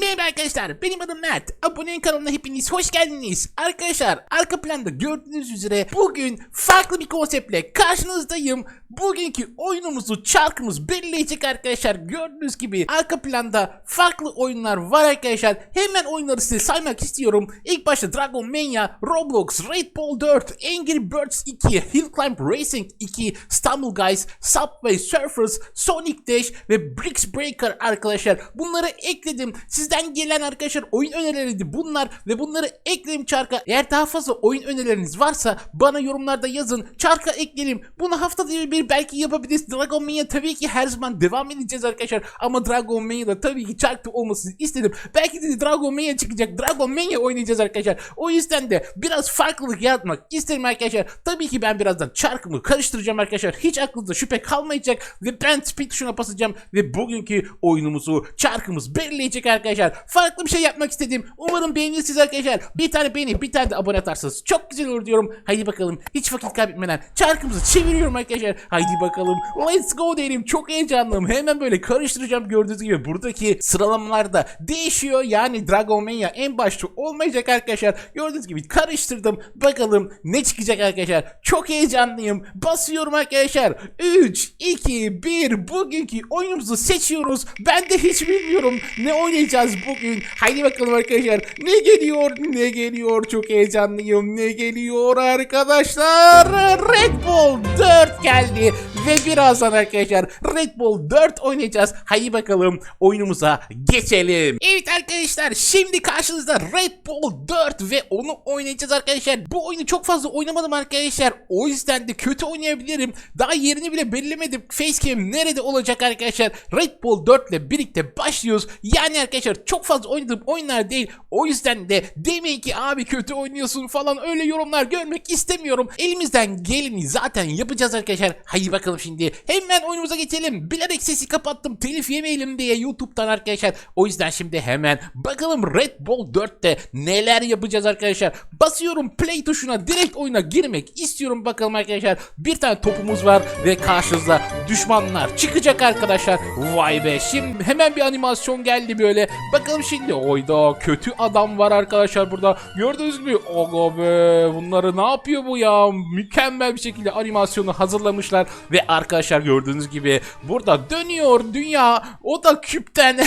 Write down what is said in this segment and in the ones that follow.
Merhaba arkadaşlar benim adım Mert. Abonenin kanalına hepiniz hoş geldiniz. Arkadaşlar arka planda gördüğünüz üzere bugün farklı bir konseptle karşınızdayım. Bugünkü oyunumuzu çarkımız belirleyecek arkadaşlar. Gördüğünüz gibi arka planda farklı oyunlar var arkadaşlar. Hemen oyunları size saymak istiyorum. İlk başta Dragon Mania, Roblox, Red Bull 4, Angry Birds 2, Hill Climb Racing 2, Stumble Guys, Subway Surfers, Sonic Dash ve Bricks Breaker arkadaşlar. Bunları ekledim. Sizden gelen arkadaşlar oyun önerileriydi bunlar ve bunları ekledim çarka. Eğer daha fazla oyun önerileriniz varsa bana yorumlarda yazın. Çarka ekleyelim. Bunu haftada bir belki yapabiliriz. Dragon Mania tabii ki her zaman devam edeceğiz arkadaşlar. Ama Dragon Mania'da tabii ki çarkta olmasını istedim. Belki de Dragon Mania çıkacak. Dragon Mania oynayacağız arkadaşlar. O yüzden de biraz farklılık yaratmak isterim arkadaşlar. Tabii ki ben birazdan çarkımı karıştıracağım arkadaşlar. Hiç aklınızda şüphe kalmayacak ve ben speed tuşuna basacağım ve bugünkü oyunumuzu çarkımız belirleyecek arkadaşlar. Farklı bir şey yapmak istedim. Umarım beğenirsiniz arkadaşlar. Bir tane beğeni, bir tane de abone atarsanız çok güzel olur diyorum. Haydi bakalım hiç vakit kaybetmeden çarkımızı çeviriyorum arkadaşlar. Haydi bakalım let's go diyelim. Çok heyecanlıyım. Hemen böyle karıştıracağım gördüğünüz gibi buradaki sıralamalar da değişiyor. Yani Dragon Mania en başta olmayacak arkadaşlar. Gördüğünüz gibi karıştırdım. Bakalım ne çıkacak arkadaşlar. Çok heyecanlıyım. Basıyorum arkadaşlar. 3, 2, 1. Bugünkü oyunumuzu seçiyoruz. Ben de hiç bilmiyorum ne oynayacağız bugün. Haydi bakalım arkadaşlar. Ne geliyor? Ne geliyor? Çok heyecanlıyım. Ne geliyor arkadaşlar? Red Bull 4 geldi. Ve birazdan arkadaşlar Red Bull 4 oynayacağız. Haydi bakalım oyunumuza geçelim. Evet arkadaşlar şimdi karşınızda Red Bull 4 ve onu oynayacağız arkadaşlar. Bu oyunu çok fazla oynamadım arkadaşlar. O yüzden de kötü oynayabilirim. Daha yerini bile belirlemedim. Facecam nerede olacak arkadaşlar? Red Bull 4 ile birlikte başlıyoruz. Yani arkadaşlar çok fazla oynadığım oyunlar değil. O yüzden de demeyin ki abi kötü oynuyorsun falan öyle yorumlar görmek istemiyorum. Elimizden geleni zaten yapacağız arkadaşlar. Haydi bakalım şimdi. Hemen oyunumuza geçelim. Bilerek sesi kapattım. Telif yemeyelim diye YouTube'dan arkadaşlar. O yüzden şimdi hemen bakalım Red Bull 4'te neler yapacağız arkadaşlar. Basıyorum play tuşuna direkt oyuna girmek istiyorum bakalım arkadaşlar. Bir tane topumuz var ve karşımıza düşmanlar çıkacak arkadaşlar. Vay be şimdi hemen bir animasyon geldi böyle. Bakalım şimdi oyda kötü adam var arkadaşlar burada. Gördüğünüz gibi ogo be bunları ne yapıyor bu ya? Mükemmel bir şekilde animasyonu hazırlamışlar ve arkadaşlar gördüğünüz gibi burada dönüyor dünya. O da küpten.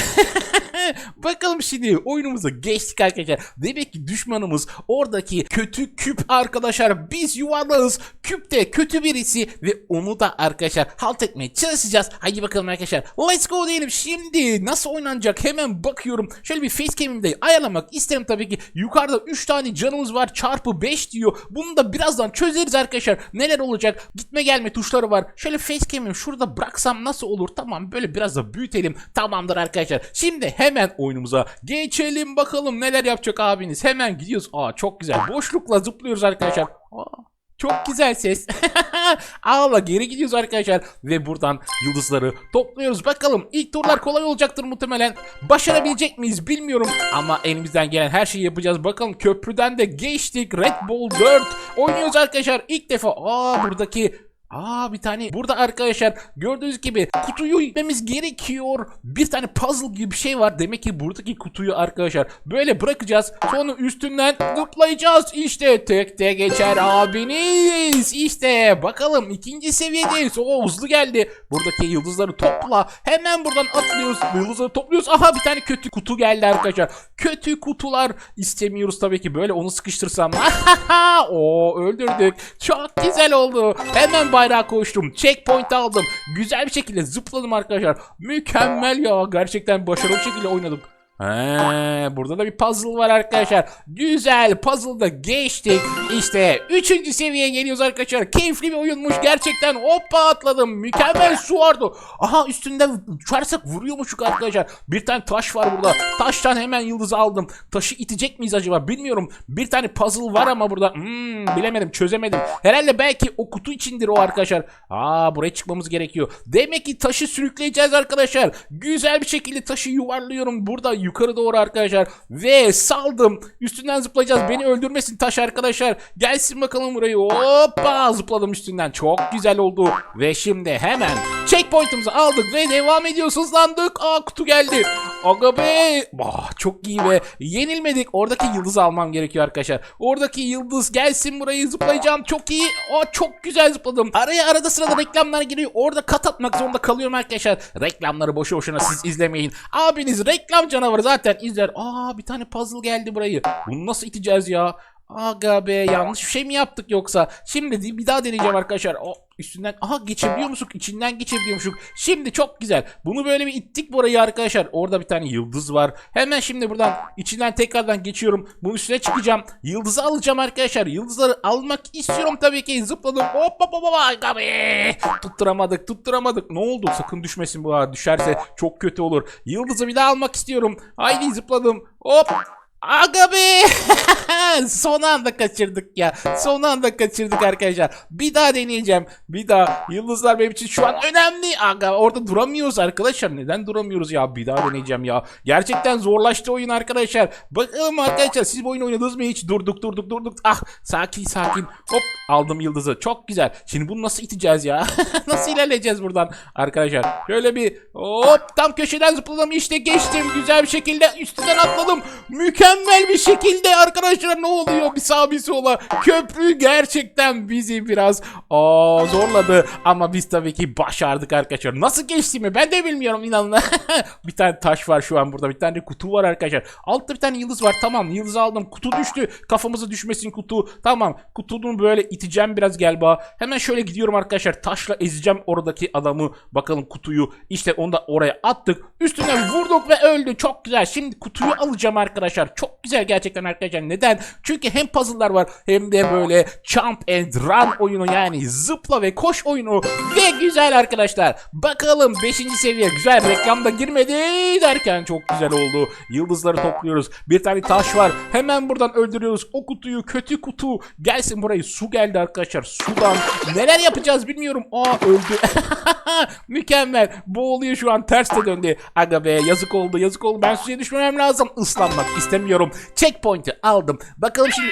Bakalım şimdi oyunumuza geçtik arkadaşlar. Demek ki düşmanımız oradaki kötü küp arkadaşlar. Biz yuvarlağız. Küpte kötü birisi ve onu da arkadaşlar halt etmeye çalışacağız. Haydi bakalım arkadaşlar. Let's go diyelim. Şimdi nasıl oynanacak hemen bakıyorum. Şöyle bir facecam'imde ayarlamak isterim tabii ki. Yukarıda 3 tane canımız var. Çarpı 5 diyor. Bunu da birazdan çözeriz arkadaşlar. Neler olacak? Gitme gelme tuşları var. Şöyle facecam'imi şurada bıraksam nasıl olur? Tamam böyle biraz da büyütelim. Tamamdır arkadaşlar. Şimdi hemen oyunumuza geçelim bakalım neler yapacak abiniz. Hemen gidiyoruz. Aa çok güzel. Boşlukla zıplıyoruz arkadaşlar. Aa, çok güzel ses. Ağla geri gidiyoruz arkadaşlar. Ve buradan yıldızları topluyoruz. Bakalım ilk turlar kolay olacaktır muhtemelen. Başarabilecek miyiz bilmiyorum. Ama elimizden gelen her şeyi yapacağız. Bakalım köprüden de geçtik. Red Bull 4 oynuyoruz arkadaşlar. İlk defa. Aa buradaki Aa bir tane burada arkadaşlar gördüğünüz gibi kutuyu yüklememiz gerekiyor. Bir tane puzzle gibi bir şey var. Demek ki buradaki kutuyu arkadaşlar böyle bırakacağız. Sonra üstünden zıplayacağız. İşte tek tek geçer abiniz. İşte bakalım ikinci seviyedeyiz. O hızlı geldi. Buradaki yıldızları topla. Hemen buradan atlıyoruz. Yıldızları topluyoruz. Aha bir tane kötü kutu geldi arkadaşlar. Kötü kutular istemiyoruz tabii ki. Böyle onu sıkıştırsam. o öldürdük. Çok güzel oldu. Hemen bayrağı koştum. Checkpoint aldım. Güzel bir şekilde zıpladım arkadaşlar. Mükemmel ya. Gerçekten başarılı şekilde oynadık. He, burada da bir puzzle var arkadaşlar. Güzel puzzle'da geçtik. İşte 3. seviyeye geliyoruz arkadaşlar. Keyifli bir oyunmuş gerçekten. Hoppa atladım. Mükemmel su vardı. Aha üstünden uçarsak vuruyormuşuk arkadaşlar. Bir tane taş var burada. Taştan hemen yıldızı aldım. Taşı itecek miyiz acaba bilmiyorum. Bir tane puzzle var ama burada. Hmm, bilemedim çözemedim. Herhalde belki o kutu içindir o arkadaşlar. Aa buraya çıkmamız gerekiyor. Demek ki taşı sürükleyeceğiz arkadaşlar. Güzel bir şekilde taşı yuvarlıyorum. Burada yukarı doğru arkadaşlar. Ve saldım. Üstünden zıplayacağız. Beni öldürmesin taş arkadaşlar. Gelsin bakalım burayı. Hoppa zıpladım üstünden. Çok güzel oldu. Ve şimdi hemen checkpoint'ımızı aldık ve devam ediyoruz. Hızlandık. Aa kutu geldi. Aga be. Ah, çok iyi be. Yenilmedik. Oradaki yıldızı almam gerekiyor arkadaşlar. Oradaki yıldız gelsin burayı zıplayacağım. Çok iyi. Aa, çok güzel zıpladım. Araya arada sırada reklamlar giriyor. Orada kat atmak zorunda kalıyorum arkadaşlar. Reklamları boşu boşuna siz izlemeyin. Abiniz reklam canavarı zaten izler. Aa bir tane puzzle geldi burayı. Bunu nasıl iteceğiz ya? Aga be yanlış bir şey mi yaptık yoksa? Şimdi bir daha deneyeceğim arkadaşlar. O üstünden aha geçebiliyor musun? İçinden geçebiliyormuşuk. Şimdi çok güzel. Bunu böyle bir ittik burayı arkadaşlar. Orada bir tane yıldız var. Hemen şimdi buradan içinden tekrardan geçiyorum. Bunun üstüne çıkacağım. Yıldızı alacağım arkadaşlar. Yıldızları almak istiyorum tabii ki. Zıpladım. Hop hop hop hop. Be. Tutturamadık tutturamadık. Ne oldu? Sakın düşmesin bu ha. Düşerse çok kötü olur. Yıldızı bir daha almak istiyorum. Haydi zıpladım. Hop. Aga be! Son anda kaçırdık ya. Son anda kaçırdık arkadaşlar. Bir daha deneyeceğim. Bir daha. Yıldızlar benim için şu an önemli. Aga orada duramıyoruz arkadaşlar. Neden duramıyoruz ya? Bir daha deneyeceğim ya. Gerçekten zorlaştı oyun arkadaşlar. Bakalım arkadaşlar siz bu oyunu oynadınız mı hiç? Durduk durduk durduk. Ah sakin sakin. Hop aldım yıldızı. Çok güzel. Şimdi bunu nasıl iteceğiz ya? nasıl ilerleyeceğiz buradan arkadaşlar? Şöyle bir hop tam köşeden zıpladım işte geçtim. Güzel bir şekilde üstünden atladım. Mükemmel bir şekilde arkadaşlar ne oluyor? Bir sağ bir. Köprü gerçekten bizi biraz aa, zorladı. Ama biz tabii ki başardık arkadaşlar. Nasıl geçtiğimi ben de bilmiyorum inanın. bir tane taş var şu an burada. Bir tane kutu var arkadaşlar. Altta bir tane yıldız var. Tamam yıldızı aldım. Kutu düştü. Kafamıza düşmesin kutu. Tamam. Kutunun böyle iteceğim biraz galiba. Hemen şöyle gidiyorum arkadaşlar. Taşla ezeceğim oradaki adamı. Bakalım kutuyu. İşte onu da oraya attık. Üstüne vurduk ve öldü. Çok güzel. Şimdi kutuyu alacağım arkadaşlar. Çok güzel gerçekten arkadaşlar. Neden? Çünkü hem puzzle'lar var hem de böyle jump and run oyunu yani zıpla ve koş oyunu ve güzel arkadaşlar. Bakalım 5. seviye güzel reklamda girmedi derken çok güzel oldu. Yıldızları topluyoruz. Bir tane taş var. Hemen buradan öldürüyoruz. O kutuyu kötü kutu gelsin burayı. Su geldi arkadaşlar. Sudan neler yapacağız bilmiyorum. Aa öldü. Mükemmel. Boğuluyor şu an ters de döndü. Aga be yazık oldu yazık oldu. Ben suya düşmemem lazım. Islanmak istemiyorum. Checkpoint'i aldım. Bakalım şimdi...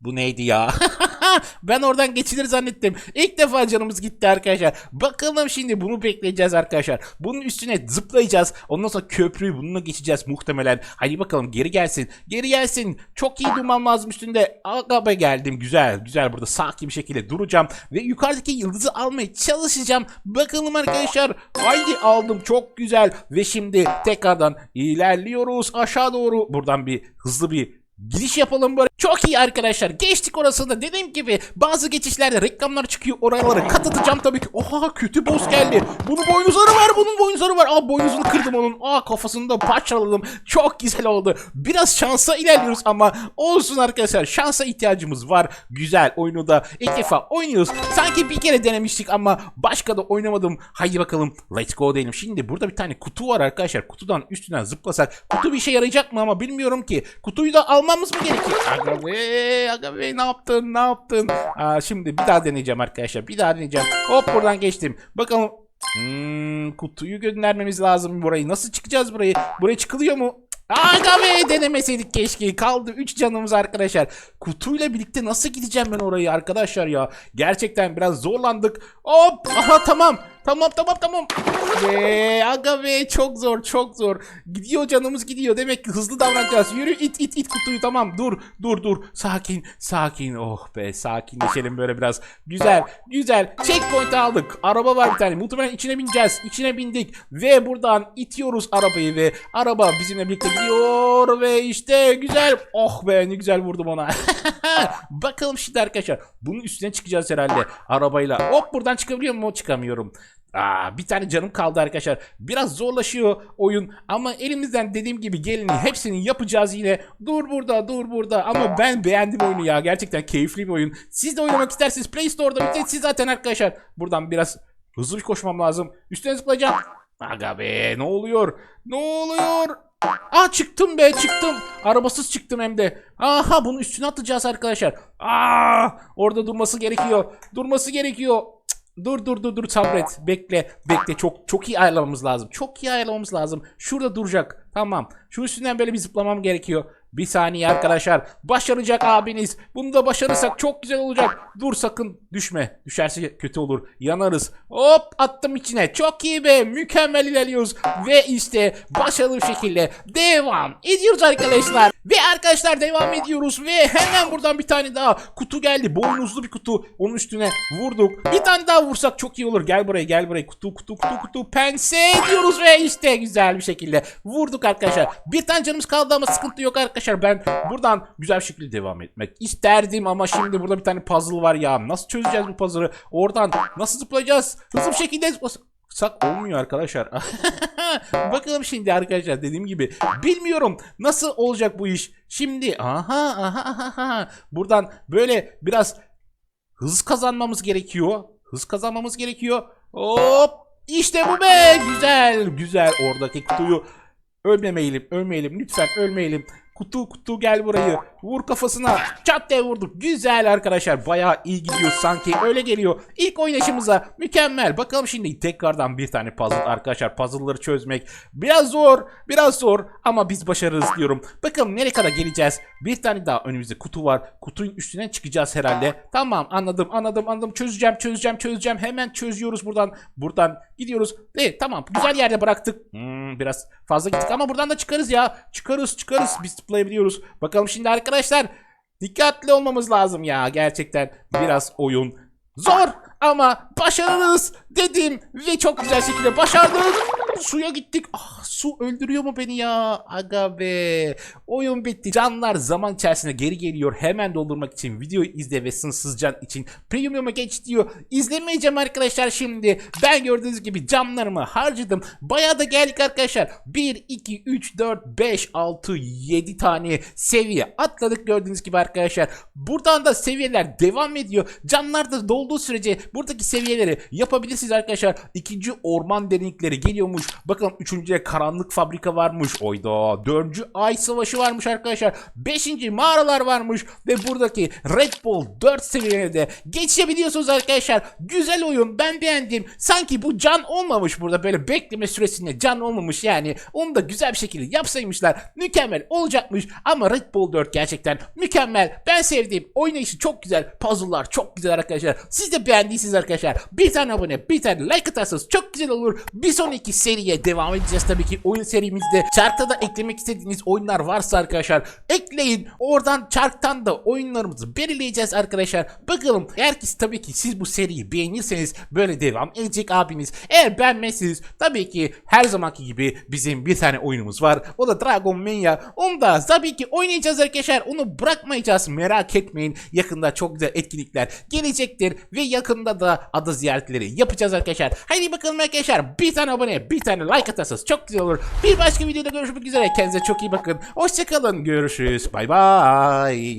Bu neydi ya? ben oradan geçilir zannettim. İlk defa canımız gitti arkadaşlar. Bakalım şimdi bunu bekleyeceğiz arkadaşlar. Bunun üstüne zıplayacağız. Ondan sonra köprüyü bununla geçeceğiz muhtemelen. Hadi bakalım geri gelsin. Geri gelsin. Çok iyi durmam lazım üstünde. Aga geldim. Güzel. Güzel burada sakin bir şekilde duracağım. Ve yukarıdaki yıldızı almaya çalışacağım. Bakalım arkadaşlar. Haydi aldım. Çok güzel. Ve şimdi tekrardan ilerliyoruz aşağı doğru. Buradan bir hızlı bir Giriş yapalım böyle. Çok iyi arkadaşlar. Geçtik orasında. Dediğim gibi bazı geçişlerde reklamlar çıkıyor. Oraları kat atacağım tabii ki. Oha kötü boss geldi. Bunun boynuzları var. Bunun boynuzları var. Aa boynuzunu kırdım onun. Aa kafasını da parçaladım. Çok güzel oldu. Biraz şansa ilerliyoruz ama olsun arkadaşlar. Şansa ihtiyacımız var. Güzel oyunu da ilk defa oynuyoruz. Sanki bir kere denemiştik ama başka da oynamadım. Haydi bakalım. Let's go diyelim. Şimdi burada bir tane kutu var arkadaşlar. Kutudan üstünden zıplasak. Kutu bir işe yarayacak mı ama bilmiyorum ki. Kutuyu da almamız mı gerekiyor? Aga be, aga be ne yaptın ne yaptın? Aa, şimdi bir daha deneyeceğim arkadaşlar. Bir daha deneyeceğim. Hop buradan geçtim. Bakalım. Hmm, kutuyu göndermemiz lazım burayı. Nasıl çıkacağız burayı? Buraya çıkılıyor mu? Aga be denemeseydik keşke. Kaldı 3 canımız arkadaşlar. Kutuyla birlikte nasıl gideceğim ben orayı arkadaşlar ya? Gerçekten biraz zorlandık. Hop aha tamam. Tamam tamam tamam. Ve aga be çok zor çok zor. Gidiyor canımız gidiyor. Demek ki hızlı davranacağız. Yürü it it it kutuyu tamam. Dur dur dur. Sakin sakin. Oh be sakinleşelim böyle biraz. Güzel güzel. Checkpoint aldık. Araba var bir tane. Muhtemelen içine bineceğiz. İçine bindik. Ve buradan itiyoruz arabayı ve araba bizimle birlikte gidiyor ve işte güzel. Oh be ne güzel vurdum ona. Bakalım şimdi arkadaşlar. Bunun üstüne çıkacağız herhalde arabayla. Hop buradan çıkabiliyor mu? Çıkamıyorum. Aa, bir tane canım kaldı arkadaşlar. Biraz zorlaşıyor oyun ama elimizden dediğim gibi geleni hepsini yapacağız yine. Dur burada dur burada ama ben beğendim oyunu ya. Gerçekten keyifli bir oyun. Siz de oynamak isterseniz Play Store'da ücretsiz zaten arkadaşlar. Buradan biraz hızlı bir koşmam lazım. Üstüne zıplayacağım. Aga be ne oluyor? Ne oluyor? Aa çıktım be çıktım. Arabasız çıktım hem de. Aha bunun üstüne atacağız arkadaşlar. Aa orada durması gerekiyor. Durması gerekiyor. Dur dur dur dur sabret. Bekle bekle çok çok iyi ayarlamamız lazım. Çok iyi ayarlamamız lazım. Şurada duracak. Tamam. Şu üstünden böyle bir zıplamam gerekiyor. Bir saniye arkadaşlar. Başaracak abiniz. Bunu da başarırsak çok güzel olacak. Dur sakın düşme. Düşerse kötü olur. Yanarız. Hop attım içine. Çok iyi be. Mükemmel ilerliyoruz. Ve işte başarılı şekilde devam ediyoruz arkadaşlar. Ve arkadaşlar devam ediyoruz. Ve hemen buradan bir tane daha kutu geldi. Boynuzlu bir kutu. Onun üstüne vurduk. Bir tane daha vursak çok iyi olur. Gel buraya gel buraya. Kutu kutu kutu kutu. Pense diyoruz ve işte güzel bir şekilde vurduk arkadaşlar. Bir tane canımız kaldı ama sıkıntı yok arkadaşlar. Ben buradan güzel şekilde devam etmek isterdim ama şimdi burada bir tane puzzle var ya. Nasıl çözeceğiz bu puzzle'ı? Oradan nasıl zıplayacağız? Hızlı bir şekilde zıplasak olmuyor arkadaşlar. Bakalım şimdi arkadaşlar dediğim gibi bilmiyorum nasıl olacak bu iş. Şimdi aha aha aha, aha. buradan böyle biraz hız kazanmamız gerekiyor. Hız kazanmamız gerekiyor. Hop işte bu be güzel güzel oradaki kutuyu ölmemeyelim ölmeyelim lütfen ölmeyelim. Kutu kutu gel burayı. Vur kafasına. Çat diye vurduk. Güzel arkadaşlar. Bayağı iyi gidiyor sanki. Öyle geliyor. İlk oynayışımıza mükemmel. Bakalım şimdi tekrardan bir tane puzzle arkadaşlar. Puzzle'ları çözmek biraz zor. Biraz zor ama biz başarırız diyorum. Bakalım nereye kadar geleceğiz. Bir tane daha önümüzde kutu var. Kutunun üstüne çıkacağız herhalde. Tamam anladım anladım anladım. Çözeceğim çözeceğim çözeceğim. Hemen çözüyoruz buradan. Buradan gidiyoruz. E tamam güzel yerde bıraktık. Hmm, biraz fazla gittik ama buradan da çıkarız ya. Çıkarız çıkarız. Biz zıplayabiliyoruz. Bakalım şimdi arkadaşlar. Dikkatli olmamız lazım ya. Gerçekten biraz oyun zor ama başarırız dedim ve çok güzel şekilde başardık. Suya gittik. Ah su öldürüyor mu beni ya? Aga be. Oyun bitti. Canlar zaman içerisinde geri geliyor. Hemen doldurmak için videoyu izle ve sınırsız can için premium'a geç diyor. İzlemeyeceğim arkadaşlar şimdi. Ben gördüğünüz gibi canlarımı harcadım. Bayağı da geldik arkadaşlar. 1, 2, 3, 4, 5, 6, 7 tane seviye atladık gördüğünüz gibi arkadaşlar. Buradan da seviyeler devam ediyor. Canlar da dolduğu sürece buradaki seviyeleri yapabilirsiniz arkadaşlar. İkinci orman derinlikleri geliyormuş. Bakın üçüncüye karanlık fabrika varmış. Oyda. Dördüncü ay savaşı varmış arkadaşlar. Beşinci mağaralar varmış. Ve buradaki Red Bull 4 seviyede geçebiliyorsunuz arkadaşlar. Güzel oyun. Ben beğendim. Sanki bu can olmamış burada. Böyle bekleme süresinde can olmamış yani. Onu da güzel bir şekilde yapsaymışlar. Mükemmel olacakmış. Ama Red Bull 4 gerçekten mükemmel. Ben sevdim. Oynayışı çok güzel. Puzzle'lar çok güzel arkadaşlar. Siz de beğendiyseniz arkadaşlar. Bir tane abone, bir tane like atarsanız çok güzel olur. Bir sonraki seriye devam edeceğiz tabii ki oyun serimizde. Çarkta da eklemek istediğiniz oyunlar varsa arkadaşlar ekleyin. Oradan çarktan da oyunlarımızı belirleyeceğiz arkadaşlar. Bakalım eğer ki tabii ki siz bu seriyi beğenirseniz böyle devam edecek abiniz. Eğer beğenmezseniz tabii ki her zamanki gibi bizim bir tane oyunumuz var. O da Dragon Mania. Onu da tabii ki oynayacağız arkadaşlar. Onu bırakmayacağız merak etmeyin. Yakında çok güzel etkinlikler gelecektir. Ve yakında da ada ziyaretleri yapacağız arkadaşlar. Haydi bakalım arkadaşlar. Bir tane abone, bir tane like atarsanız çok güzel olur. Bir başka videoda görüşmek üzere. Kendinize çok iyi bakın. Hoşçakalın. Görüşürüz. Bay bay.